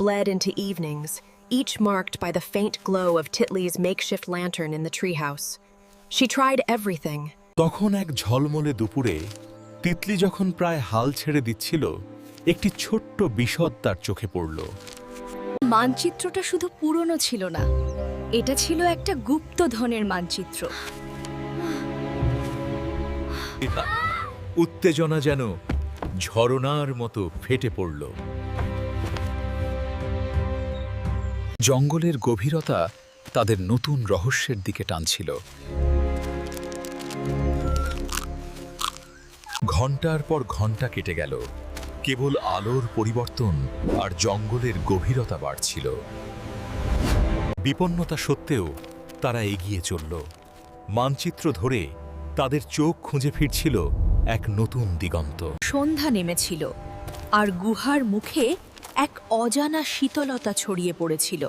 bled into evenings, each marked by the faint glow of Titley's makeshift lantern in the treehouse. She tried everything তখন এক ঝলমলে দুপুরে তিতলি যখন প্রায় হাল ছেড়ে দিচ্ছিল একটি ছোট্ট বিশদ তার চোখে পড়ল মানচিত্রটা শুধু পুরনো ছিল না এটা ছিল একটা গুপ্তধনের মানচিত্র উত্তেজনা যেন ঝরনার মতো ফেটে পড়ল জঙ্গলের গভীরতা তাদের নতুন রহস্যের দিকে টানছিল। ঘণ্টার পর ঘণ্টা কেটে গেল। কেবল আলোর পরিবর্তন আর জঙ্গলের গভীরতা বাড়ছিল। বিপন্নতা সত্ত্বেও তারা এগিয়ে চলল। মানচিত্র ধরে তাদের চোখ খুঁজে ফিরছিল এক নতুন দিগন্ত। সন্ধ্যা নেমেছিল, আর গুহার মুখে এক অজানা শীতলতা ছড়িয়ে পড়েছিল।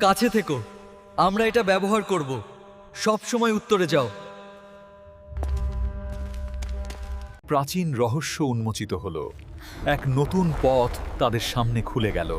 কাছে থেকো, আমরা এটা ব্যবহার করব। সব সময় উত্তরে যাও। প্রাচীন রহস্য উন্মোচিত হল। এক নতুন পথ তাদের সামনে খুলে গেল।